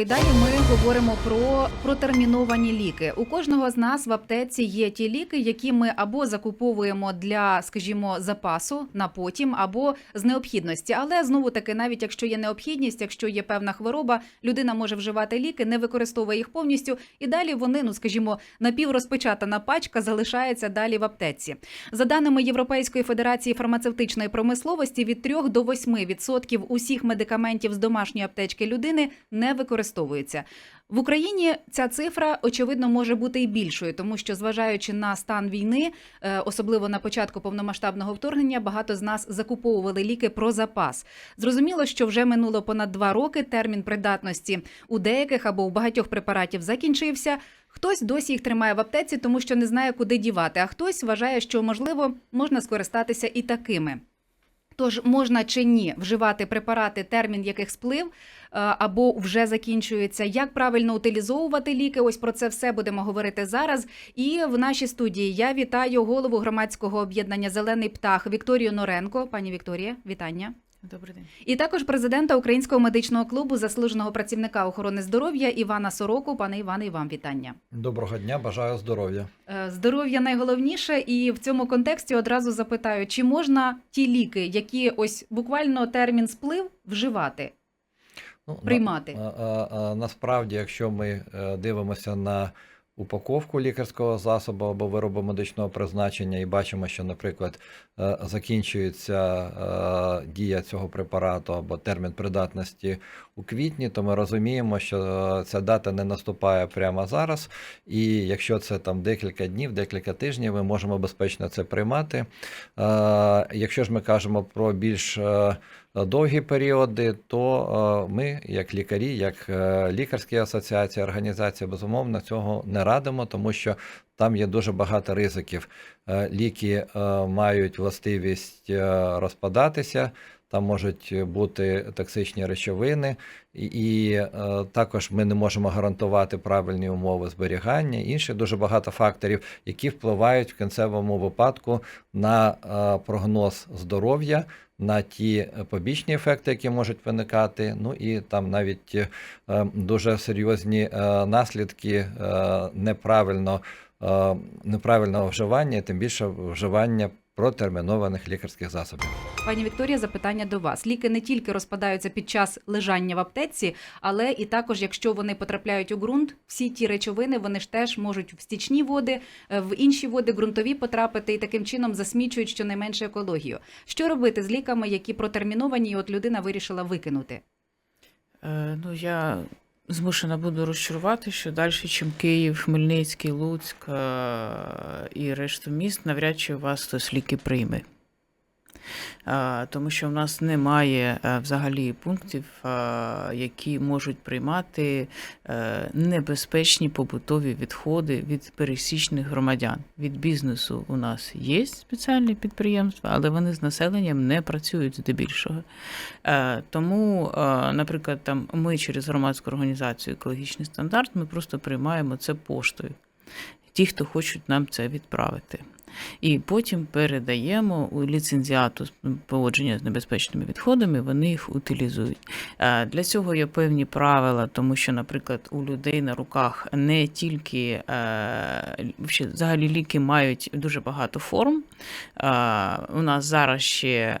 І далі ми говоримо про протерміновані ліки. У кожного з нас в аптеці є ті ліки, які ми або закуповуємо для, скажімо, запасу на потім, або з необхідності. Але знову таки, навіть якщо є необхідність, якщо є певна хвороба, людина може вживати ліки, не використовує їх повністю, і далі вони, ну скажімо, напіврозпечатана пачка залишається далі в аптеці. За даними Європейської федерації фармацевтичної промисловості, від 3 до 8% усіх медикаментів з домашньої аптечки людини не використовуються. В Україні ця цифра очевидно може бути і більшою, тому що зважаючи на стан війни, е, особливо на початку повномасштабного вторгнення, багато з нас закуповували ліки про запас. Зрозуміло, що вже минуло понад два роки. Термін придатності у деяких або у багатьох препаратів закінчився. Хтось досі їх тримає в аптеці, тому що не знає, куди дівати. А хтось вважає, що можливо можна скористатися і такими. Тож можна чи ні вживати препарати, термін яких сплив е, або вже закінчується. Як правильно утилізовувати ліки? Ось про це все будемо говорити зараз. І в нашій студії я вітаю голову громадського об'єднання Зелений птах Вікторію Норенко. Пані Вікторія, вітання. Добрий день. І також президента Українського медичного клубу заслуженого працівника охорони здоров'я Івана Сороку. Пане Іване, і вам вітання. Доброго дня, бажаю здоров'я. Е, Здоров'я найголовніше, і в цьому контексті одразу запитаю, чи можна ті ліки, які ось буквально термін сплив, вживати? Ну, Приймати. На, а, а, насправді, якщо ми е, дивимося на упаковку лікарського засобу або виробу медичного призначення і бачимо, що, наприклад, закінчується е, дія цього препарату або термін придатності у квітні, то ми розуміємо, що е, ця дата не наступає прямо зараз. І якщо це там декілька днів, декілька тижнів, ми можемо безпечно це приймати. Е, Якщо ж ми кажемо про більш е, довгі періоди, то е, ми, як лікарі, як е, лікарські асоціації, організація, безумовно, цього не радимо, тому що там є дуже багато ризиків. Е, Ліки е, мають властивість е, розпадатися. Там можуть бути токсичні речовини, і, також ми не можемо гарантувати правильні умови зберігання. Інші дуже багато факторів, які впливають в кінцевому випадку на прогноз здоров'я, на ті побічні ефекти, які можуть виникати. Ну і там навіть дуже серйозні наслідки неправильно, неправильного вживання, тим більше вживання протермінованих лікарських засобів. Пані Вікторія, запитання до вас. Ліки не тільки розпадаються під час лежання в аптеці, але і також, якщо вони потрапляють у ґрунт, всі ті речовини вони ж теж можуть в стічні води, е, в інші води ґрунтові потрапити і таким чином засмічують щонайменше екологію. Що робити з ліками, які протерміновані, і от людина вирішила викинути? Е, ну, я змушена буду розчарувати, що далі, чим Київ, Хмельницький, Луцьк е, і решту міст, навряд чи у вас хтось ліки прийме. Тому що в нас немає е, взагалі пунктів, які можуть приймати е, небезпечні побутові відходи від пересічних громадян. Від бізнесу у нас є спеціальні підприємства, але вони з населенням не працюють здебільшого. Е, Тому, наприклад, там ми через громадську організацію екологічний стандарт ми просто приймаємо це поштою. Ті, хто хочуть нам це відправити. І потім передаємо у ліцензіату поводження з небезпечними відходами, вони їх утилізують. Е, Для цього є певні правила, тому що, наприклад, у людей на руках не тільки е, взагалі ліки мають дуже багато форм. Е, У нас зараз ще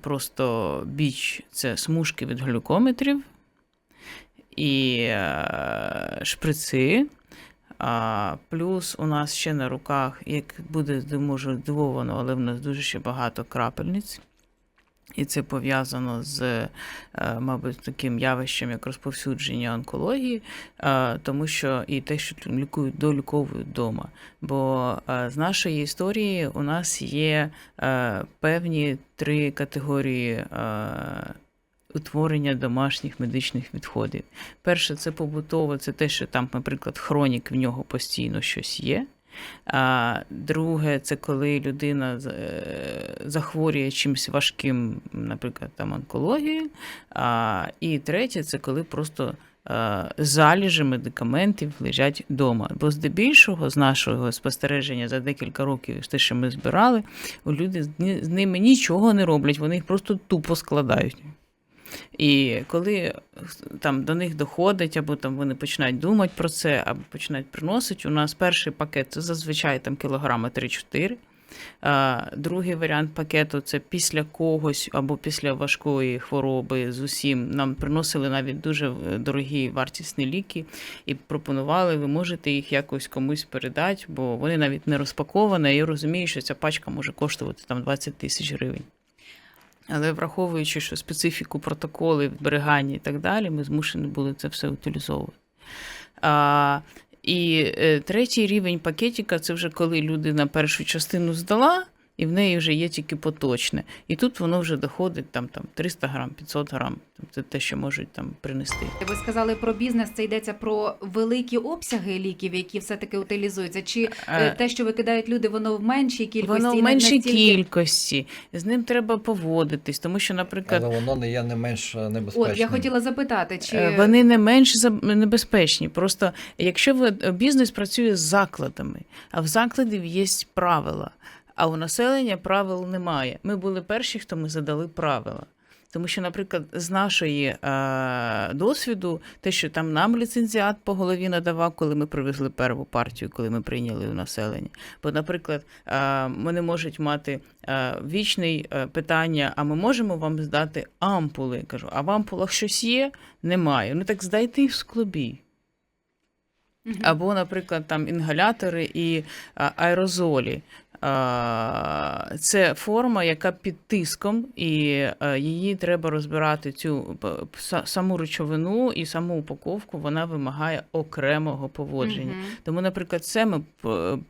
просто біч це смужки від глюкометрів і шприци. А, плюс у нас ще на руках, як буде може здивовано, але в нас дуже ще багато крапельниць. І це пов'язано з, е, мабуть, таким явищем, як розповсюдження онкології, е, тому що і те, що лікують, доліковують вдома. Бо е, з нашої історії у нас є певні три категорії. Утворення домашніх медичних відходів. Перше, це побутово, це те, що там, наприклад, хронік в нього постійно щось є. А друге, це коли людина е, захворює чимось важким, наприклад, там онкологією. А, і третє, це коли просто е, залежі медикаментів лежать вдома. Бо здебільшого, з нашого спостереження за декілька років, те, що ми збирали, люди з ними нічого не роблять, вони їх просто тупо складають. І коли там до них доходить, або там вони починають думати про це, або починають приносити, у нас перший пакет це зазвичай там кілограми 3-4. А, Другий варіант пакету це після когось або після важкої хвороби з усім. Нам приносили навіть дуже е, дорогі вартісні ліки і пропонували, ви можете їх якось комусь передати, бо вони навіть не розпаковані. Я розумію, що ця пачка може коштувати там 20 тисяч гривень. Але враховуючи, що специфіку протоколи, зберігання і так далі, ми змушені були це все утилізовувати. А, і е, третій рівень пакетика це вже коли людина першу частину здала, і в неї вже є тільки поточне. І тут воно вже доходить там, там 300 грам, 500 грам. Там, Це те, що можуть там принести. Ви сказали про бізнес, це йдеться про великі обсяги ліків, які все-таки утилізуються. Чи е, Е, те, що викидають люди, воно в меншій кількості? Воно в не меншій настільки- кількості, з ним треба поводитись, тому що, наприклад, Але воно не є не менш е, небезпечним. От я хотіла запитати, чи Е, Вони не менш небезпечні. Просто якщо ви бізнес працює з закладами, а в закладів є правила, а у населення правил немає. Ми були перші, хто ми задали правила. Тому що, наприклад, з нашої е, досвіду, те, що там нам ліцензіат по голові надавав, коли ми привезли перву партію, коли ми прийняли у населення. Бо, наприклад, е, вони можуть мати е, вічне питання: а ми можемо вам здати ампули? Кажу, а в ампулах щось є? Немає. Ну так здайте їх в склобі. Або, наприклад, там інгалятори і аерозолі. Це форма, яка під тиском, і її треба розбирати цю саму речовину і саму упаковку, вона вимагає окремого поводження. Мгм. Тому, наприклад, це ми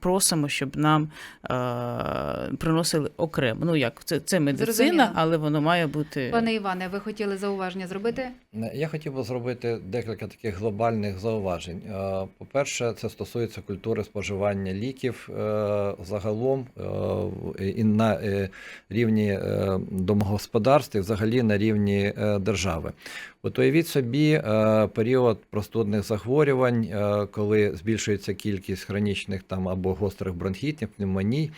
просимо, щоб нам а, приносили окремо. Ну як це, це медицина, Зрозуміло. але воно має бути. Пане Іване, ви хотіли зауваження зробити? Е, Я хотів би зробити декілька таких глобальних зауважень. Е, По-перше, це стосується культури споживання ліків е, е, і на е, рівні е, домогосподарств, і взагалі на рівні держави. От уявіть собі період простудних захворювань, коли збільшується кількість хронічних там або гострих бронхітів, пневмоній,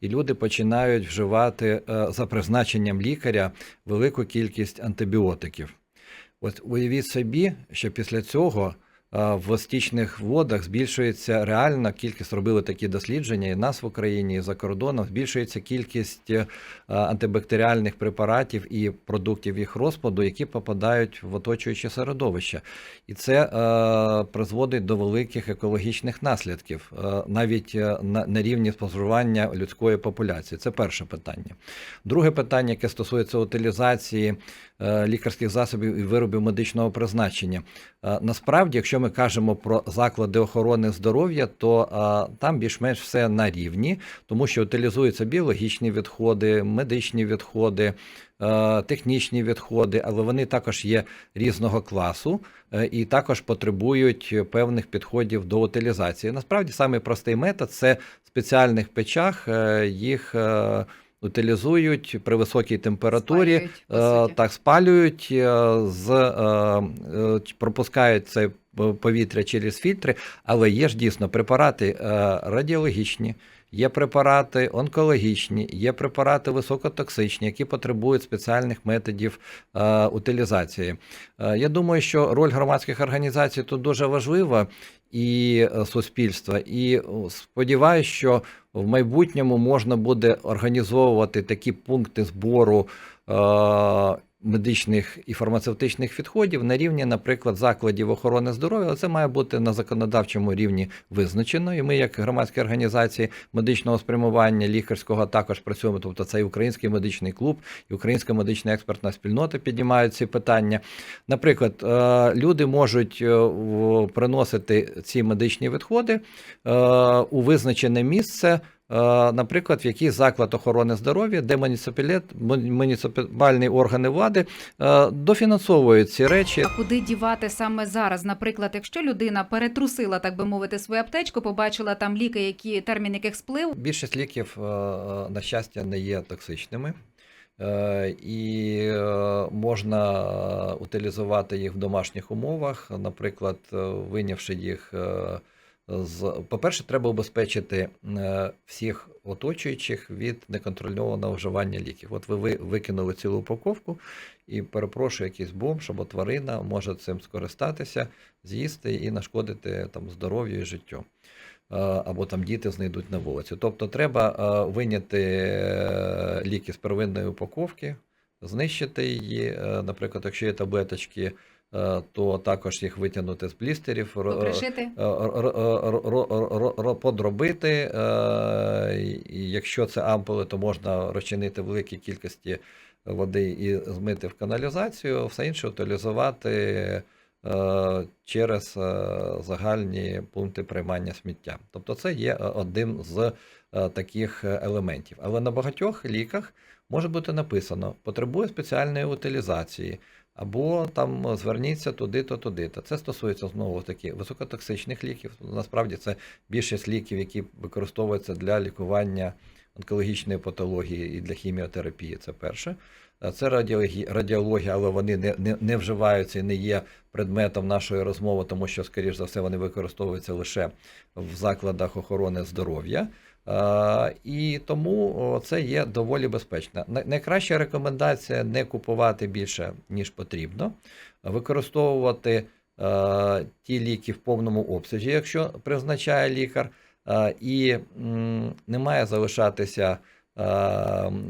і люди починають вживати за призначенням лікаря велику кількість антибіотиків. От уявіть собі, що після цього в стічних водах збільшується реальна кількість, робили такі дослідження і нас в Україні, і за кордоном, збільшується кількість е, антибактеріальних препаратів і продуктів їх розпаду, які попадають в оточуюче середовище. І це е, призводить до великих екологічних наслідків, е, навіть е, на, на рівні споживання людської популяції. Це перше питання. Друге питання, яке стосується утилізації е, лікарських засобів і виробів медичного призначення. Е, Насправді, якщо ми кажемо про заклади охорони здоров'я, то е, там більш-менш все на рівні, тому що утилізуються біологічні відходи, медичні відходи, технічні відходи, але вони також є різного класу е, і також потребують певних підходів до утилізації. Насправді, самий простий метод це в спеціальних печах е, їх. е, Утилізують при високій температурі, Спалюють. Так, спалюють, з, пропускають це повітря через фільтри, але є ж дійсно препарати е, радіологічні, є препарати онкологічні, є препарати високотоксичні, які потребують спеціальних методів е, утилізації. Е, Я думаю, що роль громадських організацій тут дуже важлива і е, суспільства. І сподіваюся, що в майбутньому можна буде організовувати такі пункти збору е, медичних і фармацевтичних відходів на рівні, наприклад, закладів охорони здоров'я. Але це має бути на законодавчому рівні визначено. І ми, як громадські організації медичного спрямування лікарського, також працюємо. Тобто це і Український медичний клуб, і Українська медична експертна спільнота піднімають ці питання. Наприклад, е, люди можуть е, приносити ці медичні відходи е, у визначене місце. Е, Наприклад, в якийсь заклад охорони здоров'я, де муніципальні органи влади е, дофінансовують ці речі. А куди дівати саме зараз? Наприклад, якщо людина перетрусила, так би мовити, свою аптечку, побачила там ліки, які термін яких сплив, Більшість ліків, е, на щастя, не є токсичними. І можна утилізувати їх в домашніх умовах, наприклад, вийнявши їх по-перше, треба убезпечити е, всіх оточуючих від неконтрольованого вживання ліків. От ви, ви викинули цілу упаковку, і перепрошую, якийсь бомж або тварина може цим скористатися, з'їсти і нашкодити там здоров'ю і життю. Е, Або там діти знайдуть на вулиці. Тобто треба е, виняти ліки з первинної упаковки, знищити її. Наприклад, якщо є таблеточки, то також їх витягнути з е, ро- подробити. е, і Якщо це ампули, то можна розчинити в великій кількості води і змити в каналізацію, все інше утилізувати е, через е, загальні пункти приймання сміття. Тобто це є е, один з е, таких е, елементів. Але на багатьох ліках може бути написано потребує спеціальної утилізації. Або там зверніться туди-то, туди-то. Це стосується знову таки високотоксичних ліків. Насправді це більшість ліків, які використовуються для лікування онкологічної патології і для хіміотерапії. Це перше. Це радіологія, але вони не, не, не вживаються і не є предметом нашої розмови, тому що, скоріш за все, вони використовуються лише в закладах охорони здоров'я. Е, І тому це є доволі безпечно. Найкраща рекомендація не купувати більше, ніж потрібно, використовувати е, ті ліки в повному обсязі, якщо призначає лікар, е, і не має залишатися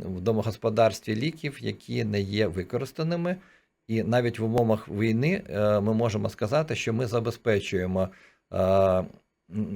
в домогосподарстві ліків, які не є використаними. І навіть в умовах війни ми можемо сказати, що ми забезпечуємо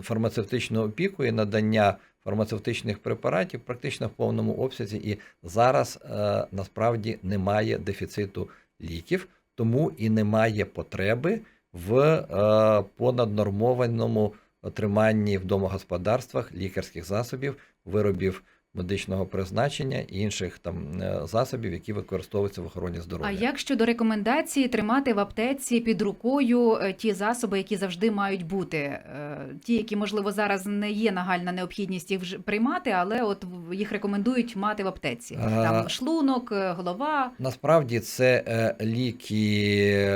фармацевтичну опіку і надання фармацевтичних препаратів практично в повному обсязі. І зараз е, насправді немає дефіциту ліків, тому і немає потреби в е, понаднормованому отриманні в домогосподарствах лікарських засобів, виробів медичного призначення і інших там е, засобів, які використовуються в охороні здоров'я. А як щодо рекомендації тримати в аптеці під рукою е, ті засоби, які завжди мають бути? Е, Ті, які можливо зараз не є нагальна необхідність їх приймати, але от їх рекомендують мати в аптеці. Там шлунок, голова. Насправді це ліки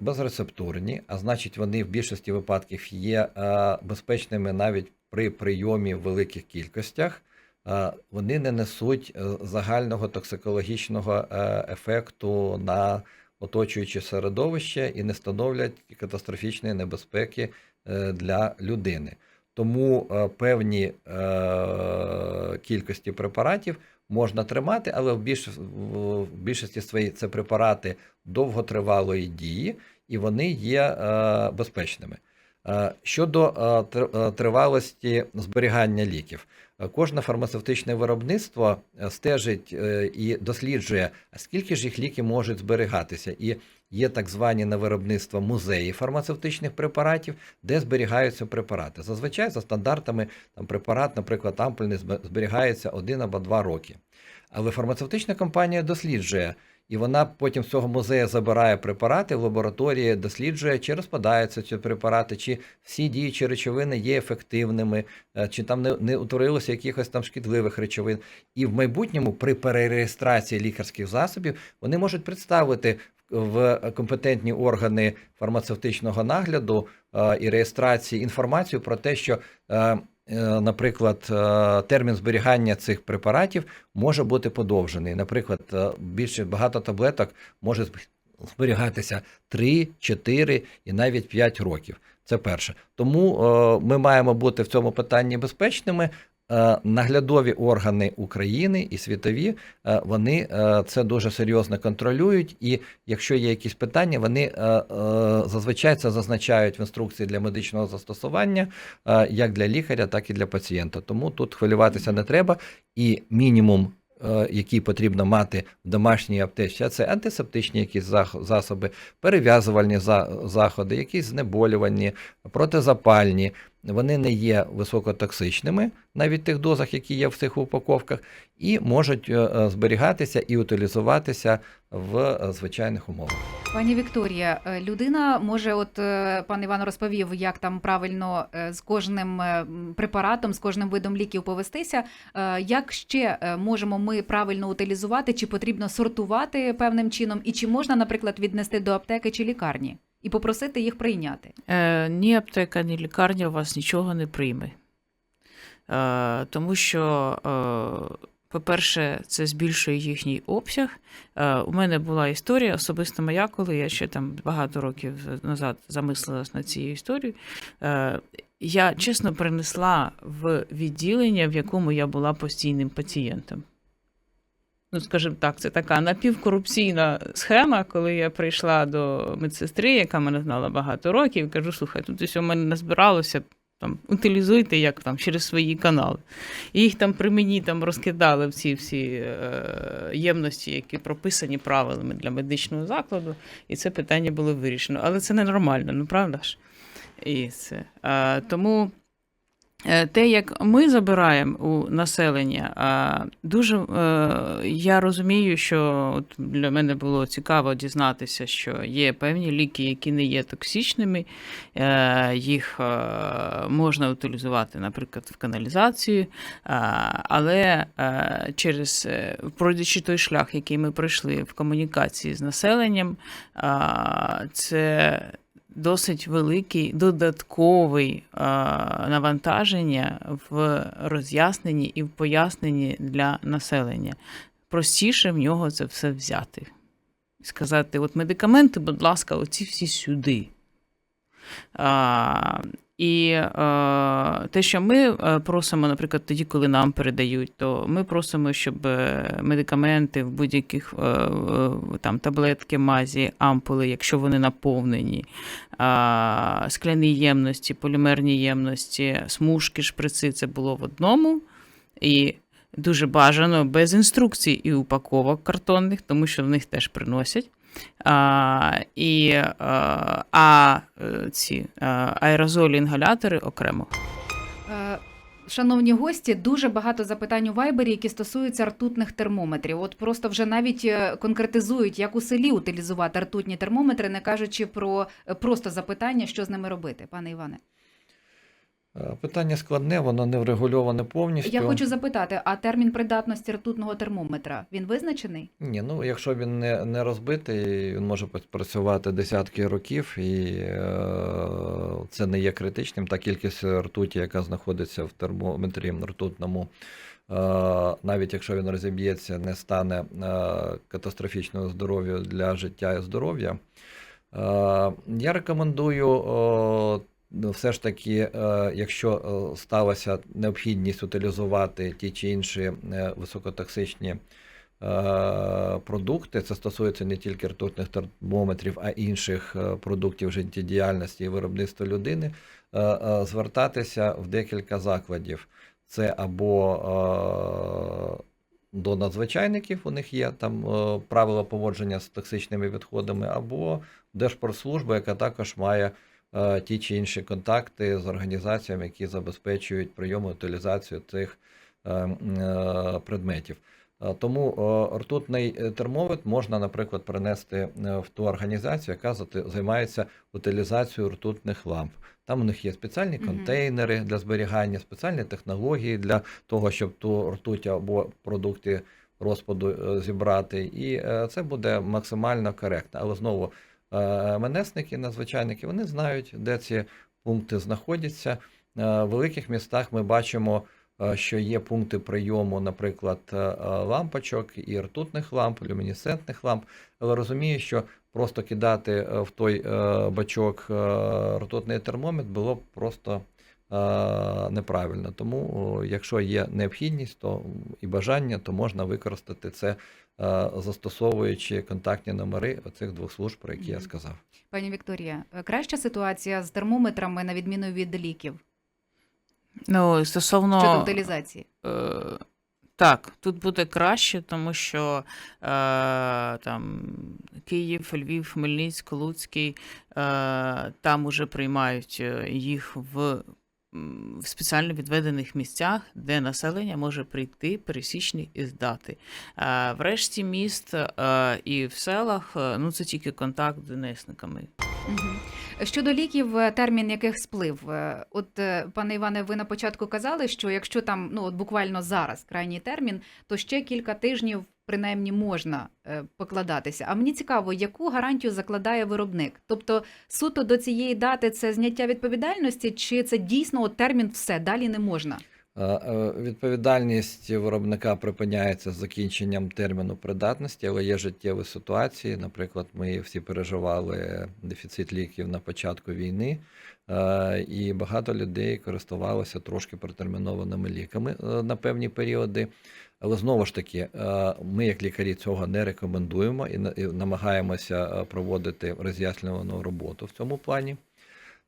безрецептурні, а значить, вони в більшості випадків є безпечними навіть при прийомі в великих кількостях. Е, Вони не несуть е, загального токсикологічного е, ефекту на оточуюче середовище і не становлять катастрофічної небезпеки для людини. Тому певні кількості препаратів можна тримати, але в, більш, в більшості своїй це препарати довготривалої дії, і вони є безпечними. Е, Щодо е, е, тривалості зберігання ліків, кожне фармацевтичне виробництво стежить і досліджує, скільки ж їх ліки можуть зберігатися. І є так звані на виробництво музеї фармацевтичних препаратів, де зберігаються препарати. Зазвичай за стандартами там препарат, наприклад, ампульний збе- зберігається один або два роки. Але фармацевтична компанія досліджує, і вона потім з цього музею забирає препарати в лабораторії, досліджує, чи розпадаються ці препарати, чи всі діючі речовини є ефективними, е, чи там не, не утворилося якихось там шкідливих речовин. І в майбутньому при перереєстрації лікарських засобів вони можуть представити в компетентні органи фармацевтичного нагляду е, і реєстрації інформацію про те, що е, Наприклад, е, термін зберігання цих препаратів може бути подовжений. Наприклад, е, більше багато таблеток може зберігатися 3, 4 і навіть 5 років. Це перше. Тому е, ми маємо бути в цьому питанні безпечними. Е, Наглядові органи України і світові е, вони е, це дуже серйозно контролюють. І якщо є якісь питання, вони зазвичай це зазначають в інструкції для медичного застосування, як для лікаря, так і для пацієнта. Тому тут хвилюватися не треба. І мінімум, який потрібно мати в домашній аптеці, це антисептичні якісь засоби, перев'язувальні заходи, якісь знеболювальні, протизапальні. Вони не є високотоксичними, навіть в тих дозах, які є в цих упаковках, і можуть е, е, зберігатися і утилізуватися в е, звичайних умовах. Пані Вікторія, людина може, от пан Іван розповів, як там правильно з кожним препаратом, з кожним видом ліків повестися. Як ще можемо ми правильно утилізувати, чи потрібно сортувати певним чином, і чи можна, наприклад, віднести до аптеки чи лікарні? І попросити їх прийняти. Е, ні аптека, ні лікарня у вас нічого не прийме. Е, тому що, е, по-перше, це збільшує їхній обсяг. Е, у мене була історія, особисто моя, коли я ще там багато років назад замислилась над цією історією. Е, я чесно принесла в відділення, в якому я була постійним пацієнтом. Ну, скажімо так, це така напівкорупційна схема, коли я прийшла до медсестри, яка мене знала багато років, і кажу: слухай, тут ось у мене назбиралося. Там утилізуйте як там через свої канали. І їх там при мені там розкидали в ці всі е, ємності, які прописані правилами для медичного закладу, і це питання було вирішено. Але це ненормально, ну правда ж? І це. Е, тому те, як ми забираємо у населення, е, дуже е, я розумію, що от для мене було цікаво дізнатися, що є певні ліки, які не є токсичними, е, їх е, можна утилізувати, наприклад, в каналізацію, е, але е, через е, пройдучи той шлях, який ми пройшли в комунікації з населенням, е, це досить великий додатковий навантаження в роз'ясненні і в поясненні для населення. Простіше в нього це все взяти. Сказати: от медикаменти, будь ласка, оці всі сюди. І е, те, що ми е, просимо, наприклад, тоді, коли нам передають, то ми просимо, щоб е, медикаменти в будь-яких е, е, там таблетки, мазі, ампули, якщо вони наповнені, а, скляні ємності, полімерні ємності, смужки, шприци, це було в одному. І дуже бажано без інструкцій і упаковок картонних, тому що в них теж приносять. А, і, а, а е, ці а, аерозолі інгалятори окремо. Е, Шановні гості, дуже багато запитань у Вайбері, які стосуються ртутних термометрів. От просто вже навіть е, конкретизують, як у селі утилізувати ртутні термометри, не кажучи про е, просто запитання, що з ними робити, пане Іване. Е, Питання складне, воно не врегульоване повністю. Я хочу запитати, а термін придатності ртутного термометра він визначений? Ні, ну якщо він не, не розбитий, він може працювати десятки років, і е, це не є критичним. Та кількість ртуті, яка знаходиться в термометрі ртутному, е, навіть якщо він розіб'ється, не стане е, катастрофічною здоров'ю для життя і здоров'я. Е, я рекомендую. Ну, все ж таки, е, якщо е, сталася необхідність утилізувати ті чи інші е, високотоксичні продукти, це стосується не тільки ртутних термометрів, а інших продуктів життєдіяльності і виробництва людини, звертатися в декілька закладів. Це або до надзвичайників, у них є там правила поводження з токсичними відходами, або Держпродслужба, яка також має ті чи інші контакти з організаціями, які забезпечують прийом і утилізацію цих е, е, предметів. Е, Тому е, ртутний е, термометр можна, наприклад, принести е, в ту організацію, яка займається утилізацією ртутних ламп. Там у них є спеціальні контейнери для зберігання, спеціальні технології для того, щоб ту ртуть або продукти розпаду е, зібрати. І е, це буде максимально коректно. Але знову е, МНСники, надзвичайники, вони знають, де ці пункти знаходяться. Е, В великих містах ми бачимо, е, що є пункти прийому, наприклад, е, е, лампочок і ртутних ламп, люмінесцентних ламп. Але розумію, що просто кидати е, в той е, бачок е, ртутний термометр було б просто е, неправильно. Тому, якщо є необхідність то і бажання, то можна використати це, е, застосовуючи контактні номери оцих двох служб, про які я сказав. Пані Вікторія, е, краща ситуація з термометрами на відміну від ліків Ну, стосовно щодо утилізації. Е, Так, тут буде краще, тому що е, там Київ, Львів, Хмельницьк, Луцький е, там уже приймають е, їх в, в спеціально відведених місцях, де населення може прийти пересічний і здати. Е, в міст і в селах ну це тільки контакт з ДНСниками. Щодо ліків, е, термін яких сплив. Е, От, е, пане Іване, ви на початку казали, що якщо там ну от буквально зараз крайній термін, то ще кілька тижнів принаймні можна е, покладатися. А мені цікаво, яку гарантію закладає виробник? Тобто суто до цієї дати це зняття відповідальності, чи це дійсно термін все далі не можна? Е, е, Відповідальність виробника припиняється з закінченням терміну придатності, але є життєві ситуації. Наприклад, ми всі переживали дефіцит ліків на початку війни, е, і багато людей користувалося трошки протермінованими ліками на певні періоди. Але знову ж таки, ми, як лікарі, цього не рекомендуємо і намагаємося проводити роз'яснювану роботу в цьому плані.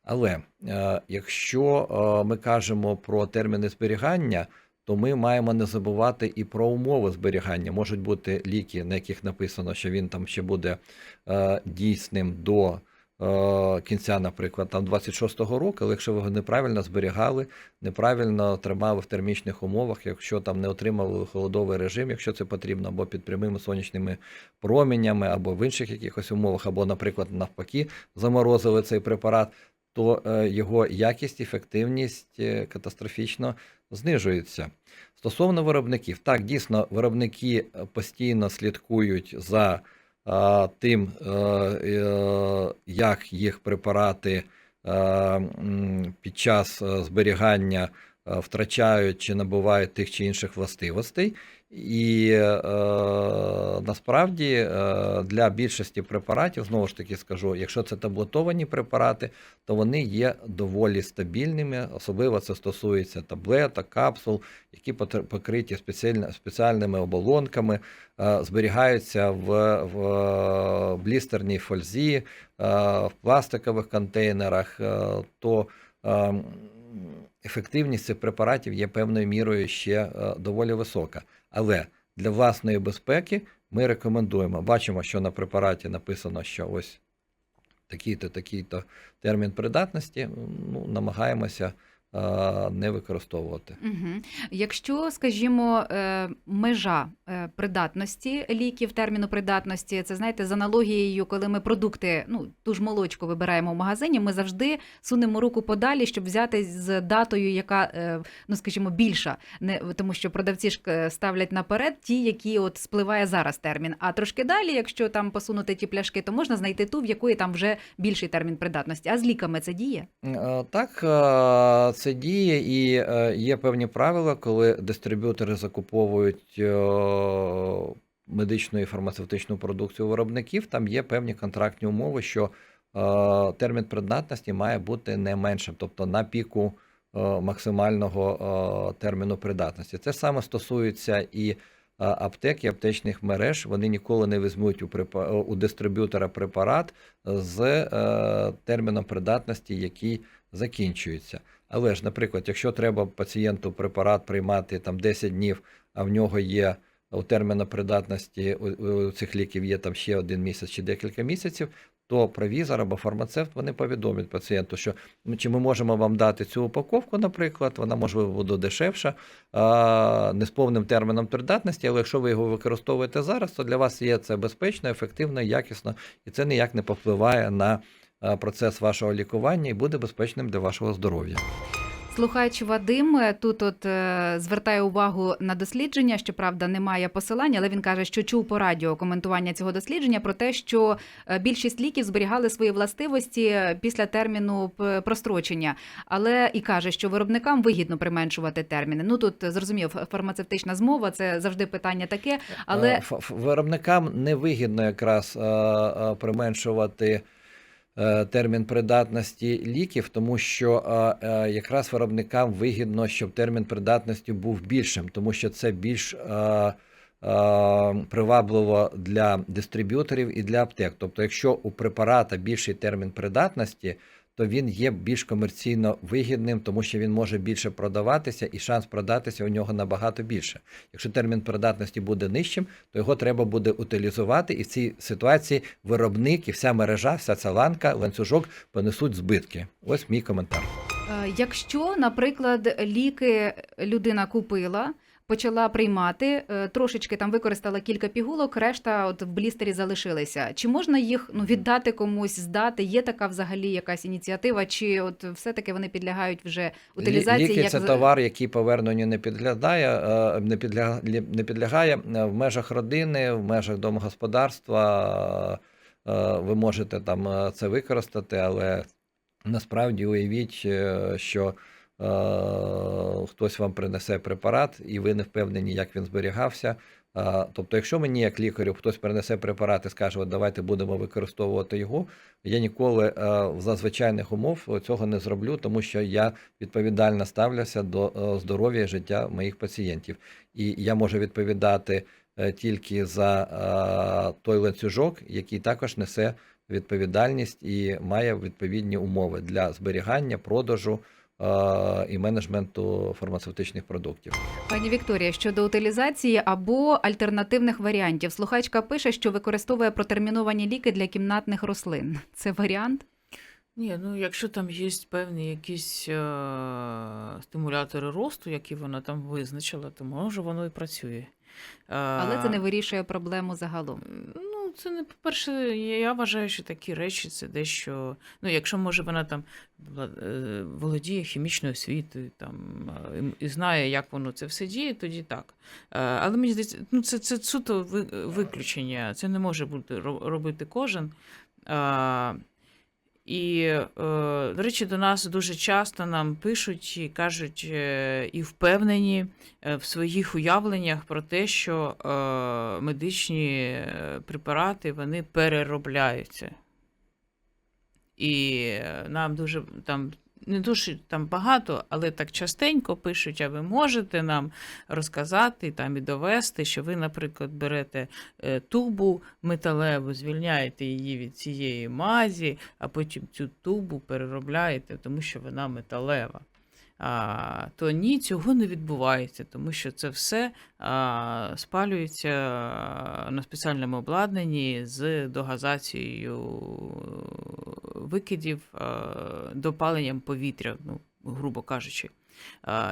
Але е, якщо е, ми кажемо про терміни зберігання, то ми маємо не забувати і про умови зберігання. Можуть бути ліки, на яких написано, що він там ще буде е, дійсним до кінця, наприклад, там 26-го року, але якщо ви його неправильно зберігали, неправильно тримали в термічних умовах, якщо там не отримали холодовий режим, якщо це потрібно, або під прямими сонячними променями, або в інших якихось умовах, або, наприклад, навпаки, заморозили цей препарат, то е, його якість, ефективність е, катастрофічно знижується. Стосовно виробників, так, дійсно, виробники е, постійно слідкують за тим, як їх препарати під час зберігання втрачають чи набувають тих чи інших властивостей. І е, насправді е, для більшості препаратів, знову ж таки скажу, якщо це таблетовані препарати, то вони є доволі стабільними, особливо це стосується таблеток, капсул, які покриті спеціальними оболонками, е, зберігаються в, в блістерній фользі, е, в пластикових контейнерах, е, то е, ефективність цих препаратів є певною мірою ще е, доволі висока. Але для власної безпеки ми рекомендуємо. Бачимо, що на препараті написано, що ось такий-то, такий-то термін придатності. Ну, намагаємося не використовувати. Угу. Якщо, скажімо, е, межа е, придатності ліків, терміну придатності, це знаєте, з аналогією, коли ми продукти, ну ту ж молочку вибираємо в магазині, ми завжди сунемо руку подалі, щоб взяти з датою, яка, е, ну скажімо, більша, не тому, що продавці ж е, ставлять наперед ті, які от спливає зараз термін. А трошки далі, якщо там посунути ті пляшки, то можна знайти ту, в якої там вже більший термін придатності. А з ліками це діє? Е, Так, е, це діє і е, є певні правила, коли дистриб'ютори закуповують е, медичну і фармацевтичну продукцію виробників. Там є певні контрактні умови, що е, термін придатності має бути не меншим, тобто на піку максимального терміну придатності. Це саме стосується і аптек і аптечних мереж. Вони ніколи не візьмуть у, у дистриб'ютора препарат з терміном придатності, який закінчується. Але ж, наприклад, якщо треба пацієнту препарат приймати там 10 днів, а в нього є у терміну придатності у, цих ліків є там ще один місяць чи декілька місяців, то провізор або фармацевт вони повідомлять пацієнту, що ну, чи ми можемо вам дати цю упаковку, наприклад, вона можливо буде дешевша, не з повним терміном придатності, але якщо ви його використовуєте зараз, то для вас є це безпечно, ефективно, якісно, і це ніяк не повпливає на процес вашого лікування і буде безпечним для вашого здоров'я. Слухач Вадим е, тут от е, звертає увагу на дослідження. Щоправда, немає посилання, але він каже, що чув по радіо коментування цього дослідження про те, що е, більшість ліків зберігали свої властивості е, після терміну прострочення, але і каже, що виробникам вигідно применшувати терміни. Ну тут е, зрозумів, фармацевтична змова це завжди питання таке, але Е, ф- ф- виробникам невигідно якраз е, е, применшувати е, термін придатності ліків, тому що е, е, якраз виробникам вигідно, щоб термін придатності був більшим, тому що це більш е, е, привабливо для дистриб'юторів і для аптек. Тобто, якщо у препарата більший термін придатності, то він є більш комерційно вигідним, тому що він може більше продаватися, і шанс продатися у нього набагато більше. Якщо термін придатності буде нижчим, то його треба буде утилізувати, і в цій ситуації виробник і вся мережа, вся ця ланка, ланцюжок понесуть збитки. Ось мій коментар. Е, Якщо, наприклад, ліки людина купила, почала приймати, е, трошечки там використала кілька пігулок, решта от в блістері залишилися. Чи можна їх ну віддати комусь, здати? Є така взагалі якась ініціатива, чи от все-таки вони підлягають вже утилізації? Ліки як це товар, який поверненню не підглядає, е, не підлягає, не підлягає в межах родини, в межах домогосподарства. е, Ви можете там це використати, але насправді уявіть, що хтось вам принесе препарат, і ви не впевнені, як він зберігався. Е, Тобто, якщо мені, як лікарю, хтось принесе препарат і скаже, от давайте будемо використовувати його, я ніколи е, за звичайних умов цього не зроблю, тому що я відповідально ставлюся до е, здоров'я і життя моїх пацієнтів. І я можу відповідати е, тільки за е, той ланцюжок, який також несе відповідальність і має відповідні умови для зберігання, продажу е, і менеджменту фармацевтичних продуктів. Пані Вікторія, щодо утилізації або альтернативних варіантів, слухачка пише, що використовує протерміновані ліки для кімнатних рослин. Це варіант? Ні, ну якщо там є певні якісь е- стимулятори росту, які вона там визначила, то може воно і працює. Е, Але це не вирішує проблему загалом. Це не по-перше, я вважаю, що такі речі це дещо. Ну, якщо може вона там е, володіє хімічною освітою, там і- знає, як воно це все діє, тоді так. Е, Але мені здається, ну це, це суто ви- виключення. Це не може бути ро- робити кожен. І, е, до речі, до нас дуже часто нам пишуть і кажуть, е, і впевнені е, в своїх уявленнях про те, що медичні препарати вони переробляються. І нам дуже там не дуже там багато, але так частенько пишуть, а ви можете нам розказати там і довести, що ви, наприклад, берете е, тубу металеву, звільняєте її від цієї мазі, а потім цю тубу переробляєте, тому що вона металева. То ні, цього не відбувається, тому що це все спалюється на спеціальному обладнанні з догазацією викидів, допаленням повітря, ну, грубо кажучи,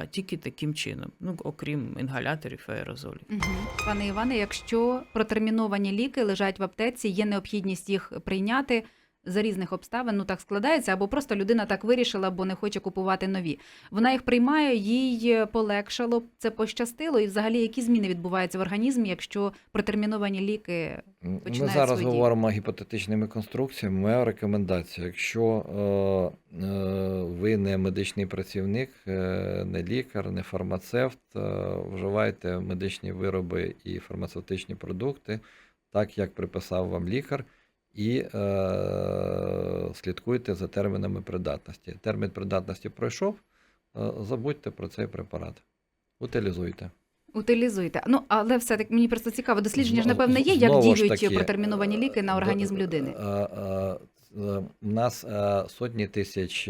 тільки таким чином, ну, окрім інгаляторів і аерозолів. Угу. Пане Іване, якщо протерміновані ліки лежать в аптеці, є необхідність їх прийняти за різних обставин, ну так складається, або просто людина так вирішила, бо не хоче купувати нові. Вона їх приймає, їй полегшало, це пощастило, і взагалі які зміни відбуваються в організмі, якщо протерміновані ліки Ми зараз свої говоримо гіпотетичними конструкціями. Моя рекомендація: якщо е, е, ви не медичний працівник, е, не лікар, не фармацевт, е, вживайте медичні вироби і фармацевтичні продукти, так як приписав вам лікар, і е, слідкуйте за термінами придатності. Термін придатності пройшов, е, забудьте про цей препарат. Утилізуйте. утилізуєте. Ну але все таки мені просто цікаво. Дослідження ж напевне є, як знову діють таки, протерміновані ліки на е, організм людини. е, е, е, У нас е, сотні тисяч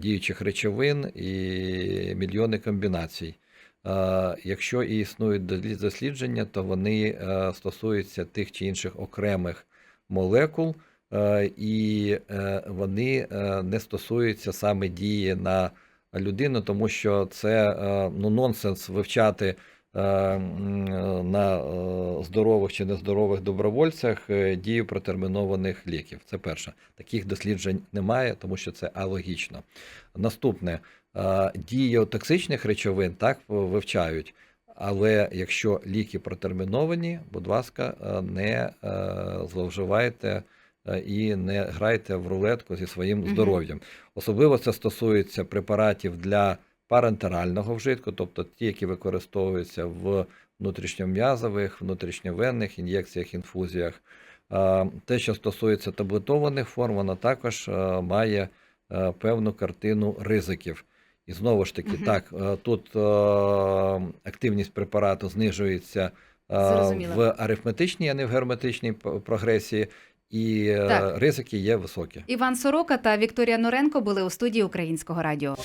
діючих речовин і мільйони комбінацій. Е, Якщо і існують дослідження, то вони е, стосуються тих чи інших окремих молекул, е, і вони не стосуються саме дії на людину, тому що це ну, нонсенс вивчати на е, здорових чи нездорових добровольцях е, дію протермінованих ліків. Це перше. Таких досліджень немає, тому що це алогічно. Наступне е, дію токсичних речовин так вивчають. Але якщо ліки протерміновані, будь ласка, е, не е, зловживайте е, і не грайте в рулетку зі своїм здоров'ям. Особливо це стосується препаратів для парентерального вжитку, тобто ті, які використовуються в внутрішньом'язових, внутрішньовенних ін'єкціях, інфузіях. Те, що стосується таблетованих форм, воно також має е, певну картину ризиків. І знову ж таки, Мгм. так, е, тут е, активність препарату знижується Зрозуміло. в арифметичній, а не в геометричній п- прогресії, і Так. ризики є високі. Іван Сорока та Вікторія Норенко були у студії Українського радіо.